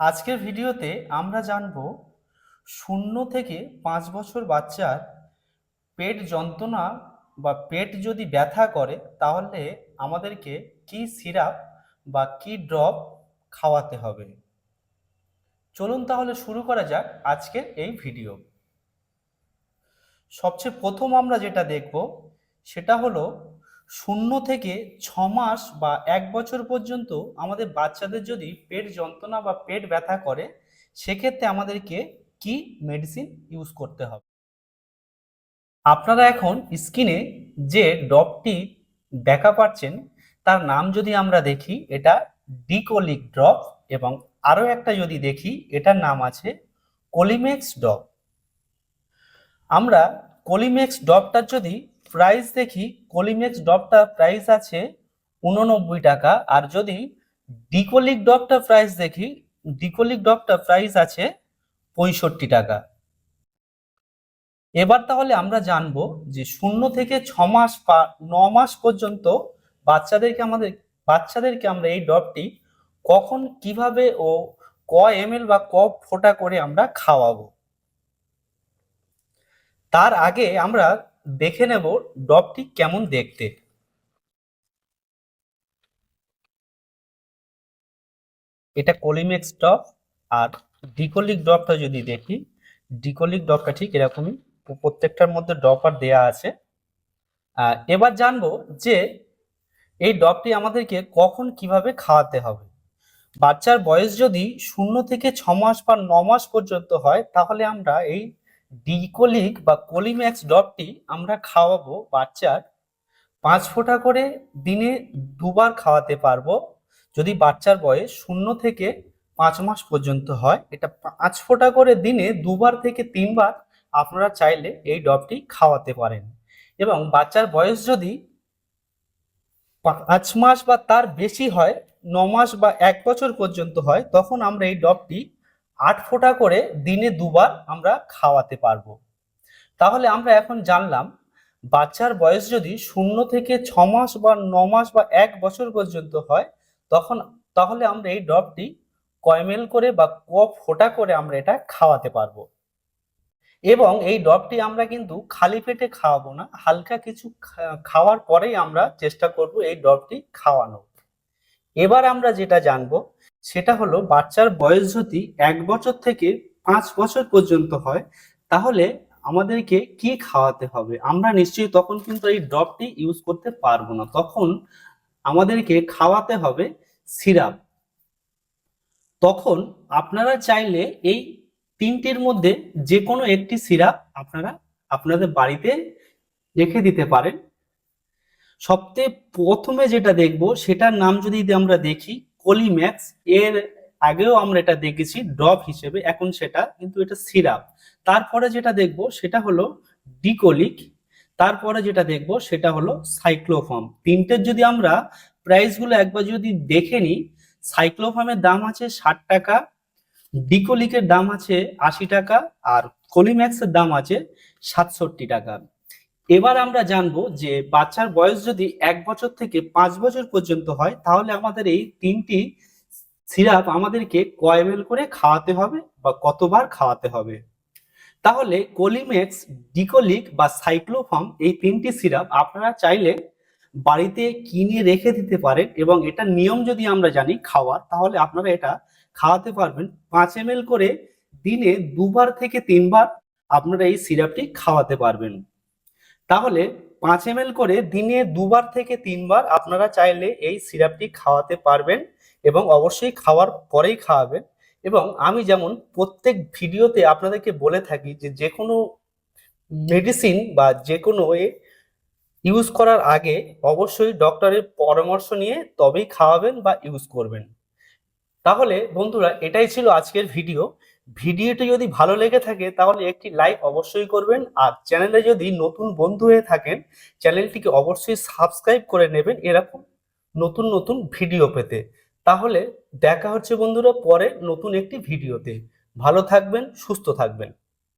আজকের ভিডিওতে আমরা জানব শূন্য থেকে পাঁচ বছর বাচ্চার পেট যন্ত্রণা বা পেট যদি ব্যথা করে, তাহলে আমাদেরকে কি সিরাপ বা কি ড্রপ খাওয়াতে হবে? চলুন তাহলে শুরু করা যাক আজকের এই ভিডিও। সবচেয়ে প্রথম আমরা যেটা দেখব, সেটা হলো শূন্য থেকে ছ মাস বা এক বছর পর্যন্ত আমাদের বাচ্চাদের যদি পেট যন্ত্রণা বা পেট ব্যথা করে, সেক্ষেত্রে আমাদেরকে কি মেডিসিন ইউজ করতে হবে? আপনারা এখন স্ক্রিনে যে ড্রপটি দেখা পাচ্ছেন, তার নাম যদি আমরা দেখি, এটা ডিকোলিক ড্রপ এবং আরও একটা যদি দেখি, এটার নাম আছে কোলিমেক্স ড্রপ আমরা কোলিমেক্স ড্রপটার যদি প্রাইস দেখি কোলিমেক্স ড্রপটার প্রাইস আছে উননব্বই টাকা। আর যদি ডিকোলিক ড্রপটার প্রাইস দেখি ডিকোলিক ড্রপটার প্রাইস আছে পঁয়ষট্টি টাকা। এবার তাহলে আমরা জানব যে শূন্য থেকে ছ মাস ন মাস পর্যন্ত বাচ্চাদেরকে আমাদের, বাচ্চাদেরকে আমরা এই ড্রপটি কখন, কীভাবে ও ক এম বা ক ফোঁটা করে আমরা খাওয়াবো। তার আগে আমরা দেখে নেব ডবটি কেমন দেখতে। এটা কোলিমেক্স ডব আর ডিকোলিক ডবটা যদি দেখি, ডিকোলিক ডবটা ঠিক এরকমই, প্রত্যেকটার মধ্যে ডপার দেয়া আছে। এবার জানব যে এই ডবটি আমাদেরকে কখন কীভাবে খাওয়াতে হবে। বাচ্চার বয়স যদি শূন্য থেকে ছ মাস বা ন মাস পর্যন্ত হয়, তাহলে আমরা এই ডিকোলিক বা কোলিম্যাক্স ড্রপটি আমরা খাওয়াবো বাচ্চার পাঁচ ফোঁটা করে দিনে দুবার খাওয়াতে পারব। যদি বাচ্চার বয়স শূন্য থেকে পাঁচ মাস পর্যন্ত হয়, এটা পাঁচ ফোঁটা করে দিনে দুবার থেকে তিনবার আপনারা চাইলে এই ড্রপটি খাওয়াতে পারেন। এবং বাচ্চার বয়স যদি পাঁচ মাস বা তার বেশি হয়, ন মাস বা এক বছর পর্যন্ত হয়, তখন আমরা এই ড্রপটি আট ফোঁটা করে দিনে দুবার আমরা খাওয়াতে পারব। তাহলে আমরা এখন জানলাম, বাচ্চার বয়স যদি শূন্য থেকে ছ মাস বা ন মাস বা এক বছর পর্যন্ত হয়, তখন, তাহলে আমরা এই ড্রপটি কয়মেল করে বা ক ফোঁটা করে আমরা এটা খাওয়াতে পারব। এবং এই ড্রপটি আমরা কিন্তু খালি পেটে খাওয়াবো না, হালকা কিছু খাওয়ার পরেই আমরা চেষ্টা করব এই ড্রপটি খাওয়ানো এবার আমরা যেটা জানব সেটা হলো বাচ্চার বয়স যদি এক বছর থেকে পাঁচ বছর পর্যন্ত হয়, তাহলে আমাদেরকে কি খাওয়াতে হবে? আমরা নিশ্চয়ই তখন কিন্তু এই ড্রপটি ইউজ করতে পারব না। তখন আমাদেরকে খাওয়াতে হবে সিরাপ। তখন আপনারা চাইলে এই তিনটির মধ্যে যে কোনো একটি সিরাপ আপনারা আপনাদের বাড়িতে রেখে দিতে পারেন। সবচেয়ে প্রথমে যেটা দেখব, সেটার নাম যদি আমরা দেখি কোলিম্যাক্স এর আগেও আমরা এটা দেখেছি, ড্রপ হিসেবে, এখন সেটা কিন্তু এটা সিরাপ। তারপরে যেটা দেখব সেটা হলো ডিকোলিক, তারপরে যেটা দেখব সেটা হলো সাইক্লোফর্ম। তিনটের যদি আমরা প্রাইসগুলো একবার যদি দেখে নিই সাইক্লোফর্মের দাম আছে ষাট টাকা, ডিকোলিকের দাম আছে আশি টাকা, আর কোলিম্যাক্সের দাম আছে সাতষট্টি টাকা। এবার আমরা জানব যে বাচ্চার বয়স যদি এক বছর থেকে পাঁচ বছর পর্যন্ত হয়, তাহলে আমাদের এই তিনটি সিরাপ আমাদেরকে কয় ml করে খাওয়াতে হবে বা কতবার খাওয়াতে হবে? তাহলে কোলিমেক্স, ডিকোলিক বা সাইক্লোফর্ম এই তিনটি সিরাপ আপনারা চাইলে বাড়িতে কিনে রেখে দিতে পারেন এবং এটা নিয়ম যদি আমরা জানি খাওয়ার, তাহলে আপনারা এটা খাওয়াতে পারবেন। পাঁচ এম করে দিনে দুবার থেকে তিনবার আপনারা এই সিরাপটি খাওয়াতে পারবেন। তাহলে পাঁচ এম করে দিনে দুবার থেকে তিনবার আপনারা চাইলে এই সিরাপটি খাওয়াতে পারবেন এবং অবশ্যই খাওয়ার পরেই খাওয়াবেন। এবং আমি যেমন প্রত্যেক ভিডিওতে আপনাদেরকে বলে থাকি যে যে কোনো মেডিসিন বা যে কোনো ইউজ করার আগে অবশ্যই ডক্টরের পরামর্শ নিয়ে তবেই খাওয়াবেন বা ইউজ করবেন। তাহলে বন্ধুরা এটাই ছিল আজকের ভিডিও। ভিডিওটি যদি ভালো লেগে থাকে, তাহলে একটি লাইক অবশ্যই করবেন। আর চ্যানেলে যদি নতুন বন্ধু হয়ে থাকেন, চ্যানেলটিকে অবশ্যই সাবস্ক্রাইব করে নেবেন এরকম নতুন নতুন ভিডিও পেতে। তাহলে দেখা হচ্ছে বন্ধুরা পরে নতুন একটি ভিডিওতে। ভালো থাকবেন, সুস্থ থাকবেন।